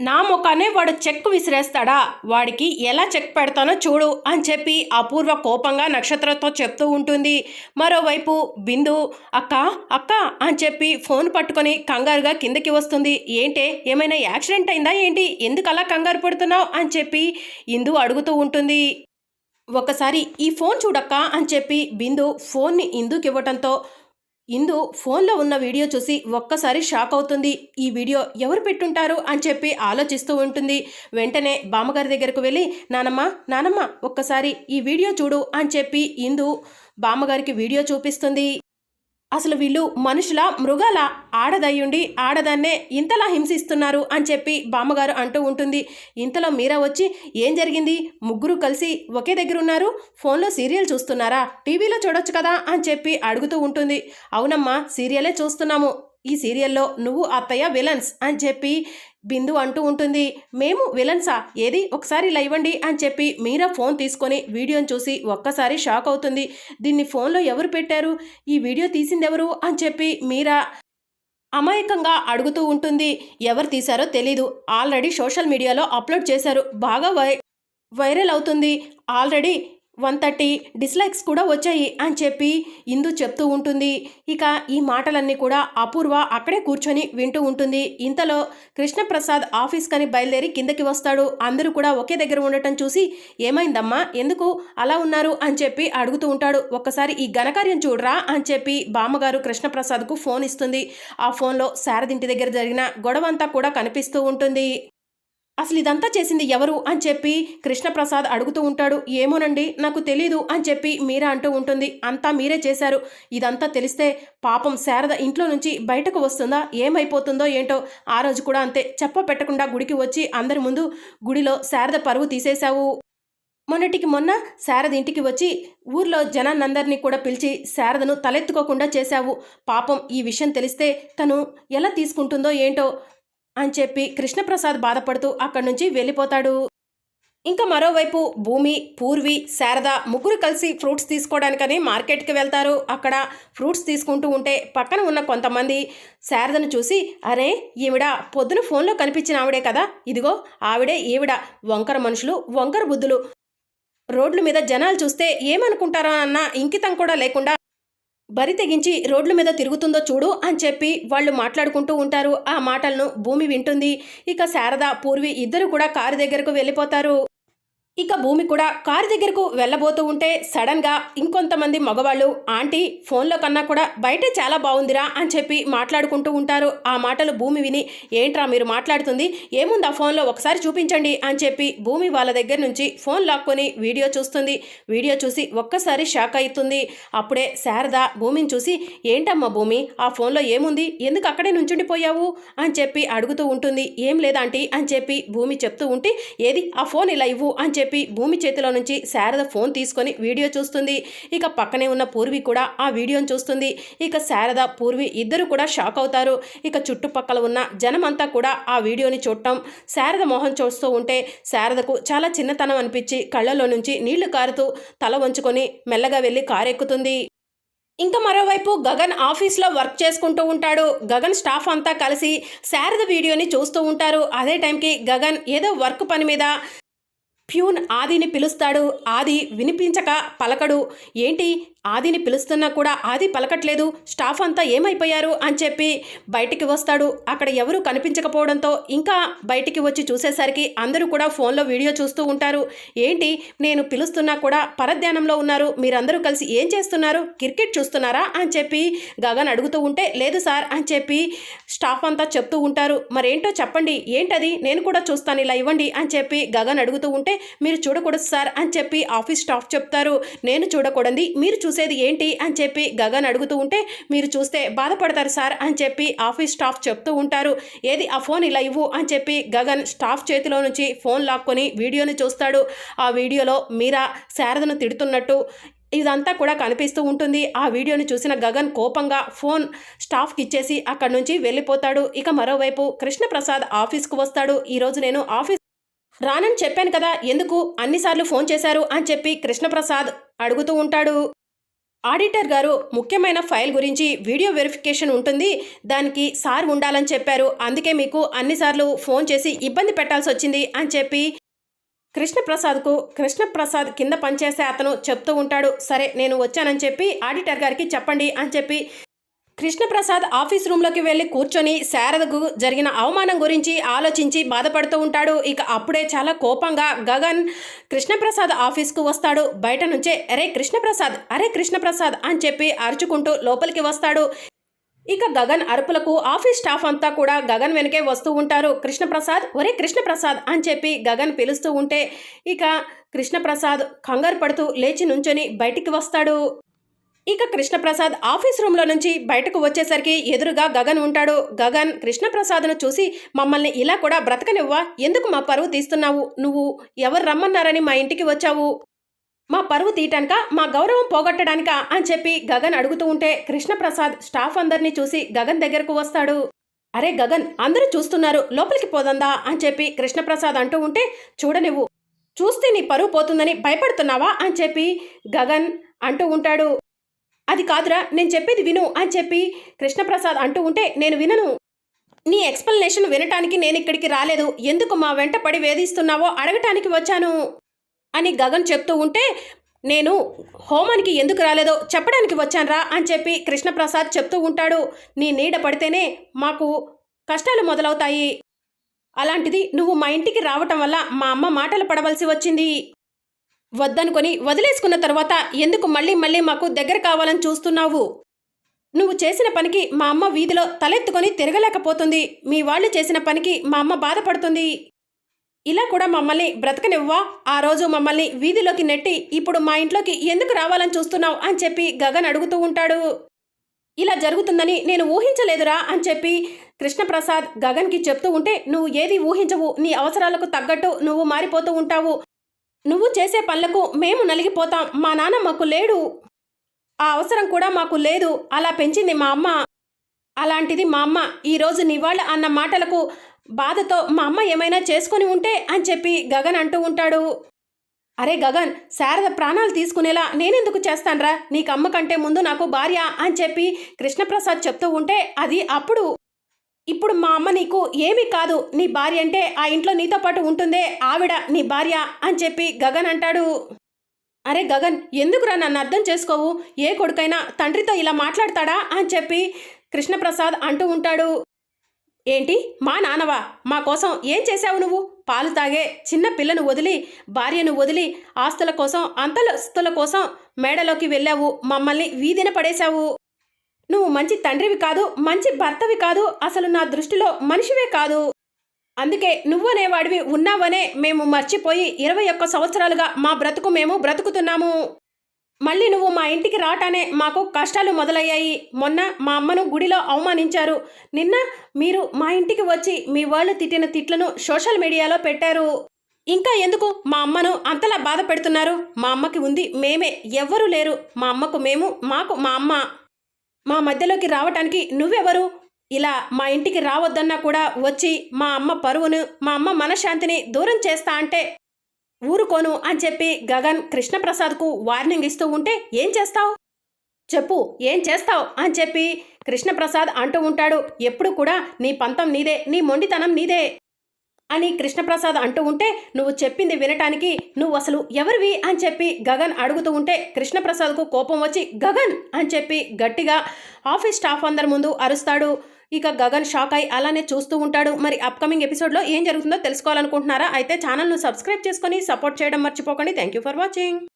నా ముఖానే వాడు చెక్ విసిరేస్తాడా? వాడికి ఎలా చెక్ పెడతానో చూడు అని చెప్పి అపూర్వ కోపంగా నక్షత్రంతో చెప్తూ ఉంటుంది. మరోవైపు బిందు అక్క అక్క అని చెప్పి ఫోన్ పట్టుకొని కంగారుగా కిందకి వస్తుంది. ఏంటే ఏమైనా యాక్సిడెంట్ అయిందా ఏంటి? ఎందుకు అలా కంగారు పడుతున్నావు? అని చెప్పి ఇందు అడుగుతూ ఉంటుంది. ఒకసారి ఈ ఫోన్ చూడక్క అని చెప్పి బిందు ఫోన్ని ఇందుకు ఇవ్వటంతో ఇందు ఫోన్లో ఉన్న వీడియో చూసి ఒక్కసారి షాక్ అవుతుంది. ఈ వీడియో ఎవరు పెట్టుంటారు అని చెప్పి ఆలోచిస్తూ ఉంటుంది. వెంటనే బామ్మగారి దగ్గరకు వెళ్ళి నానమ్మ నానమ్మ ఒక్కసారి ఈ వీడియో చూడు అని చెప్పి ఇందు బామ్మగారికి వీడియో చూపిస్తుంది. అసలు వీళ్ళు మనుషుల మృగాల? ఆడదయ్యుండి ఆడదాన్నే ఇంతలా హింసిస్తున్నారు అని చెప్పి బామ్మగారు అంటూ ఉంటుంది. ఇంతలో మీరా వచ్చి ఏం జరిగింది? ముగ్గురు కలిసి ఒకే దగ్గర ఉన్నారు ఫోన్లో సీరియల్ చూస్తున్నారా? టీవీలో చూడొచ్చు కదా అని చెప్పి అడుగుతూ ఉంటుంది. అవునమ్మా సీరియలే చూస్తున్నాము. ఈ సీరియల్లో నువ్వు అత్తయ్య విలన్స్ అని చెప్పి బిందు అంటూ ఉంటుంది. మేము విలన్సా? ఏది? ఒకసారి ఇలా ఇవ్వండి అని చెప్పి మీరా ఫోన్ తీసుకొని వీడియోని చూసి ఒక్కసారి షాక్ అవుతుంది. దీన్ని ఫోన్లో ఎవరు పెట్టారు? ఈ వీడియో తీసింది ఎవరు అని చెప్పి మీరా అమాయకంగా అడుగుతూ ఉంటుంది. ఎవరు తీశారో తెలీదు. ఆల్రెడీ సోషల్ మీడియాలో అప్లోడ్ చేశారు. బాగా వై వైరల్ అవుతుంది. ఆల్రెడీ వన్ థర్టీ డిస్లైక్స్ కూడా వచ్చాయి అని చెప్పి ఇందు చెప్తూ ఉంటుంది. ఇక ఈ మాటలన్నీ కూడా అపూర్వ అక్కడే కూర్చొని వింటూ ఉంటుంది. ఇంతలో కృష్ణప్రసాద్ ఆఫీస్ కని బయలుదేరి కిందకి వస్తాడు. అందరూ కూడా ఒకే దగ్గర ఉండటం చూసి ఏమైందమ్మా? ఎందుకు అలా ఉన్నారు? అని చెప్పి అడుగుతూ ఉంటాడు. ఒక్కసారి ఈ ఘనకార్యం చూడరా? అని చెప్పి బామ్మగారు కృష్ణప్రసాద్కు ఫోన్ ఇస్తుంది. ఆ ఫోన్లో శారదింటి దగ్గర జరిగిన గొడవంతా కూడా కనిపిస్తూ ఉంటుంది. అసలు ఇదంతా చేసింది ఎవరు అని చెప్పి కృష్ణప్రసాద్ అడుగుతూ ఉంటాడు. ఏమోనండి నాకు తెలీదు అని చెప్పి మీరా అంటూ ఉంటుంది. అంతా మీరే చేశారు. ఇదంతా తెలిస్తే పాపం శారద ఇంట్లో నుంచి బయటకు వస్తుందా? ఏమైపోతుందో ఏంటో ఆ రోజు కూడా అంతే. చెప్ప పెట్టకుండా గుడికి వచ్చి అందరి ముందు గుడిలో శారద పరువు తీసేశావు. మొన్నటికి మొన్న శారద ఇంటికి వచ్చి ఊర్లో జనాన్నందరినీ కూడా పిలిచి శారదను తలెత్తుకోకుండా చేశావు. పాపం ఈ విషయం తెలిస్తే తను ఎలా తీసుకుంటుందో ఏంటో అని చెప్పి కృష్ణప్రసాద్ బాధపడుతూ అక్కడి నుంచి వెళ్ళిపోతాడు. ఇంకా మరోవైపు భూమి పూర్వి శారద ముగ్గురు కలిసి ఫ్రూట్స్ తీసుకోవడానికని మార్కెట్కి వెళ్తారు. అక్కడ ఫ్రూట్స్ తీసుకుంటూ ఉంటే పక్కన ఉన్న కొంతమంది శారదను చూసి అరే ఈవిడ పొద్దున ఫోన్లో కనిపించిన ఆవిడే కదా? ఇదిగో ఆవిడే ఈవిడ వంకర మనుషులు వంకర బుద్ధులు. రోడ్ల మీద జనాలు చూస్తే ఏమనుకుంటారా? అన్న ఇంకితం కూడా లేకుండా బరి తెగించి రోడ్ల మీద తిరుగుతుందో చూడు అని చెప్పి వాళ్ళు మాట్లాడుకుంటూ ఉంటారు. ఆ మాటలను భూమి వింటుంది. ఇక శారద పూర్వి ఇద్దరు కూడా కారు దగ్గరకు వెళ్ళిపోతారు. ఇక భూమి కూడా కారు దగ్గరకు వెళ్ళబోతూ ఉంటే సడన్గా ఇంకొంతమంది మగవాళ్ళు ఆంటీ ఫోన్లో కన్నా కూడా బయటే చాలా బాగుందిరా అని చెప్పి మాట్లాడుకుంటూ ఉంటారు. ఆ మాటలు భూమి విని ఏంట్రా మీరు మాట్లాడుతుంది? ఏముంది ఆ ఫోన్లో? ఒకసారి చూపించండి అని చెప్పి భూమి వాళ్ళ దగ్గర నుంచి ఫోన్ లాక్కొని వీడియో చూస్తుంది. వీడియో చూసి ఒక్కసారి షాక్ అవుతుంది అప్పుడే శారద భూమిని చూసి ఏంటమ్మా భూమి ఆ ఫోన్లో ఏముంది? ఎందుకు అక్కడే నుంచుండిపోయావు? అని చెప్పి అడుగుతూ ఉంటుంది. ఏం లేదాంటీ అని చెప్పి భూమి చెప్తూ ఉంటే ఏది? ఆ ఫోన్ ఇలా ఇవ్వు అని చెప్పి చెప్పి భూమి చేతిలో నుంచి శారద ఫోన్ తీసుకొని వీడియో చూస్తుంది. ఇక పక్కనే ఉన్న పూర్వి కూడా ఆ వీడియోని చూస్తుంది. ఇక శారద పూర్వి ఇద్దరు కూడా షాక్ అవుతారు. ఇక చుట్టుపక్కల ఉన్న జనమంతా కూడా ఆ వీడియోని చూడటం శారద మోహన్ చూస్తూ ఉంటే శారదకు చాలా చిన్నతనం అనిపించి కళ్ళలో నుంచి నీళ్ళు కారుతూ తల వంచుకొని మెల్లగా వెళ్ళి కారెక్కుతుంది. ఇంకా మరోవైపు గగన్ ఆఫీస్లో వర్క్ చేసుకుంటూ ఉంటాడు. గగన్ స్టాఫ్ అంతా కలిసి శారద వీడియోని చూస్తూ ఉంటారు. అదే టైంకి గగన్ ఏదో వర్క్ పని మీద ప్యూన్ ఆదిని పిలుస్తాడు. ఆది వినిపించక పలకడు. ఏంటి? ఆదిని పిలుస్తున్నా కూడా ఆది పలకట్లేదు. స్టాఫ్ అంతా ఏమైపోయారు అని చెప్పి బయటికి వస్తాడు. అక్కడ ఎవరు కనిపించకపోవడంతో ఇంకా బయటికి వచ్చి చూసేసరికి అందరూ కూడా ఫోన్లో వీడియో చూస్తూ ఉంటారు. ఏంటి? నేను పిలుస్తున్నా కూడా పరధ్యానంలో ఉన్నారు. మీరందరూ కలిసి ఏం చేస్తున్నారు? క్రికెట్ చూస్తున్నారా? అని చెప్పి గగన్ అడుగుతూ ఉంటే లేదు సార్ అని చెప్పి స్టాఫ్ అంతా చెప్తూ ఉంటారు. మరేంటో చెప్పండి. ఏంటది? నేను కూడా చూస్తాను ఇలా ఇవ్వండి అని చెప్పి గగన్ అడుగుతూ ఉంటే మీరు చూడకూడదు సార్ అని చెప్పి ఆఫీస్ స్టాఫ్ చెప్తారు. నేను చూడకూడదు మీరు చూసేది ఏంటి అని చెప్పి గగన్ అడుగుతూ ఉంటే మీరు చూస్తే బాధపడతారు సార్ అని చెప్పి ఆఫీస్ స్టాఫ్ చెప్తూ ఉంటారు. ఏది ఆ ఫోన్ ఇలా ఇవ్వు అని చెప్పి గగన్ స్టాఫ్ చేతిలో నుంచి ఫోన్ లాక్కొని వీడియోని చూస్తాడు. ఆ వీడియోలో మీరా శారదను తిడుతున్నట్టు ఇదంతా కూడా కనిపిస్తూ ఉంటుంది. ఆ వీడియోని చూసిన గగన్ కోపంగా ఫోన్ స్టాఫ్కి ఇచ్చేసి అక్కడి నుంచి వెళ్ళిపోతాడు. ఇక మరోవైపు కృష్ణప్రసాద్ ఆఫీస్కు వస్తాడు. ఈరోజు నేను ఆఫీస్ రానని చెప్పాను కదా ఎందుకు అన్నిసార్లు ఫోన్ చేశారు అని చెప్పి కృష్ణప్రసాద్ అడుగుతూ ఉంటాడు. ఆడిటర్ గారు ముఖ్యమైన ఫైల్ గురించి వీడియో వెరిఫికేషన్ ఉంటుంది. దానికి సార్ ఉండాలని చెప్పారు. అందుకే మీకు అన్నిసార్లు ఫోన్ చేసి ఇబ్బంది పెట్టాల్సి వచ్చింది అని చెప్పి కృష్ణప్రసాద్కు కృష్ణప్రసాద్ కింద పనిచేసే అతను చెప్తూ ఉంటాడు. సరే నేను వచ్చానని చెప్పి ఆడిటర్ గారికి చెప్పండి అని చెప్పి కృష్ణప్రసాద్ ఆఫీస్ రూమ్లోకి వెళ్ళి కూర్చొని శారదకు జరిగిన అవమానం గురించి ఆలోచించి బాధపడుతూ ఉంటాడు. ఇక అప్పుడే చాలా కోపంగా గగన్ కృష్ణప్రసాద్ ఆఫీస్కు వస్తాడు. బయట నుంచే అరే కృష్ణప్రసాద్ అరే కృష్ణప్రసాద్ అని చెప్పి అరుచుకుంటూ లోపలికి వస్తాడు. ఇక గగన్ అరుపులకు ఆఫీస్ స్టాఫ్ అంతా కూడా గగన్ వెనకే వస్తూ ఉంటారు. కృష్ణప్రసాద్ ఒరే కృష్ణప్రసాద్ అని చెప్పి గగన్ పిలుస్తూ ఉంటే ఇక కృష్ణప్రసాద్ కంగారు పడుతూ లేచి నుంచొని బయటికి వస్తాడు. ఇక కృష్ణప్రసాద్ ఆఫీస్ రూమ్లో నుంచి బయటకు వచ్చేసరికి ఎదురుగా గగన్ ఉంటాడు. గగన్ కృష్ణప్రసాద్ను చూసి మమ్మల్ని ఇలా కూడా బ్రతకనివ్వా? ఎందుకు మా పరువు తీస్తున్నావు? నువ్వు ఎవరు రమ్మన్నారని మా ఇంటికి వచ్చావు? మా పరువు తీయటానిక మా గౌరవం పోగొట్టడానిక అని చెప్పి గగన్ అడుగుతూ ఉంటే కృష్ణప్రసాద్ స్టాఫ్ అందరినీ చూసి గగన్ దగ్గరకు వస్తాడు. అరే గగన్ అందరూ చూస్తున్నారు. లోపలికి పోదందా? అని చెప్పి కృష్ణప్రసాద్ అంటూ ఉంటే చూడనివ్వు. చూస్తే నీ పరువు పోతుందని భయపడుతున్నావా? అని చెప్పి గగన్ అంటూ ఉంటాడు. అది కాదురా నేను చెప్పేది విను అని చెప్పి కృష్ణప్రసాద్ అంటూ ఉంటే నేను వినను. నీ ఎక్స్ప్లెనేషన్ వినటానికి నేను ఇక్కడికి రాలేదు. ఎందుకు మా వెంట పడి వేధిస్తున్నావో అడగటానికి వచ్చాను. అని గగన్ చెప్తూ ఉంటే నేను హోమానికి ఎందుకు రాలేదో చెప్పడానికి వచ్చానురా అని చెప్పి కృష్ణప్రసాద్ చెప్తూ ఉంటాడు. నీ నీడ పడితేనే మాకు కష్టాలు మొదలవుతాయి. అలాంటిది నువ్వు మా ఇంటికి రావటం వల్ల మా అమ్మ మాటలు పడవలసి వచ్చింది. వద్దనుకొని వదిలేసుకున్న తర్వాత ఎందుకు మళ్ళీ మళ్ళీ మాకు దగ్గర కావాలని చూస్తున్నావు? నువ్వు చేసిన పనికి మా అమ్మ వీధిలో తలెత్తుకొని తిరగలేకపోతుంది. మీ వాళ్ళు చేసిన పనికి మా అమ్మ బాధపడుతుంది. ఇలా కూడా మమ్మల్ని బ్రతకనివ్వా ఆ రోజు మమ్మల్ని వీధిలోకి నెట్టి ఇప్పుడు మా ఇంట్లోకి ఎందుకు రావాలని చూస్తున్నావు? అని చెప్పి గగన్ అడుగుతూ ఉంటాడు. ఇలా జరుగుతుందని నేను ఊహించలేదురా అని చెప్పి కృష్ణప్రసాద్ గగన్కి చెప్తూ ఉంటే నువ్వు ఏది ఊహించవు. నీ అవసరాలకు తగ్గట్టు నువ్వు మారిపోతూ ఉంటావు. నువ్వు చేసే పనులకు మేము నలిగిపోతాం. మా నాన్న మాకు లేడు. ఆ అవసరం కూడా మాకు లేదు. అలా పెంచింది మా అమ్మ. అలాంటిది మా అమ్మ. ఈరోజు నివాళ అన్న మాటలకు బాధతో మా అమ్మ ఏమైనా చేసుకొని ఉంటే అని చెప్పి గగన్ అంటూ ఉంటాడు. అరే గగన్ శారద ప్రాణాలు తీసుకునేలా నేనెందుకు చేస్తాన్రా? నీకు కంటే ముందు నాకు భార్య అని చెప్పి కృష్ణప్రసాద్ చెప్తూ ఉంటే అది అప్పుడు ఇప్పుడు మా అమ్మ నీకు ఏమీ కాదు. నీ భార్య అంటే ఆ ఇంట్లో నీతో పాటు ఉంటుందే ఆవిడ నీ భార్య అని చెప్పి గగన్ అంటాడు. అరే గగన్ ఎందుకురా నన్ను అర్థం చేసుకోవు? ఏ కొడుకైనా తండ్రితో ఇలా మాట్లాడతాడా అని చెప్పి కృష్ణప్రసాద్ అంటూ ఉంటాడు. ఏంటి? మా నాన్నవా? మా కోసం ఏం చేశావు నువ్వు? పాలు తాగే చిన్న పిల్లను వదిలి భార్యను వదిలి ఆస్తుల కోసం అంతస్తుల కోసం మేడలోకి వెళ్ళావు. మమ్మల్ని వీధిన పడేశావు. నువ్వు మంచి తండ్రివి కాదు మంచి భర్తవి కాదు అసలు నా దృష్టిలో మనిషివే కాదు. అందుకే నువ్వనేవాడివి ఉన్నావనే మేము మర్చిపోయి ఇరవై ఒక్క సంవత్సరాలుగా మా బ్రతుకు మేము బ్రతుకుతున్నాము. మళ్ళీ నువ్వు మా ఇంటికి రాటానే మాకు కష్టాలు మొదలయ్యాయి. మొన్న మా అమ్మను గుడిలో అవమానించారు. నిన్న మీరు మా ఇంటికి వచ్చి మీ వాళ్ళు తిట్టిన తిట్లను సోషల్ మీడియాలో పెట్టారు. ఇంకా ఎందుకు మా అమ్మను అంతలా బాధ పెడుతున్నారు? మా అమ్మకి ఉంది మేమే ఎవ్వరూ లేరు. మా అమ్మకు మేము మాకు మా అమ్మ. మా మధ్యలోకి రావటానికి నువ్వెవరు? ఇలా మా ఇంటికి రావద్దన్నా కూడా వచ్చి మా అమ్మ పరువును మా అమ్మ మనశ్శాంతిని దూరం చేస్తా అంటే ఊరుకోను అని చెప్పి గగన్ కృష్ణప్రసాద్కు వార్నింగ్ ఇస్తూ ఉంటే ఏం చేస్తావు? చెప్పు ఏం చేస్తావు? అని చెప్పి కృష్ణప్రసాద్ అంటూ ఉంటాడు. ఎప్పుడు కూడా నీ పంతం నీదే నీ మొండితనం నీదే. అని కృష్ణప్రసాద్ అంటూ ఉంటే నువ్వు చెప్పింది వినటానికి నువ్వు అసలు ఎవరివి అని చెప్పి గగన్ అడుగుతూ ఉంటే కృష్ణప్రసాద్కు కోపం వచ్చి గగన్ అని చెప్పి గట్టిగా ఆఫీస్ స్టాఫ్ అందరి ముందు అరుస్తాడు. ఇక గగన్ షాక్ అయి అలానే చూస్తూ ఉంటాడు. మరి అప్కమింగ్ ఎపిసోడ్లో ఏం జరుగుతుందో తెలుసుకోవాలనుకుంటున్నారా? అయితే ఛానల్ను సబ్స్క్రైబ్ చేసుకొని సపోర్ట్ చేయడం మర్చిపోకండి. Thank you for watching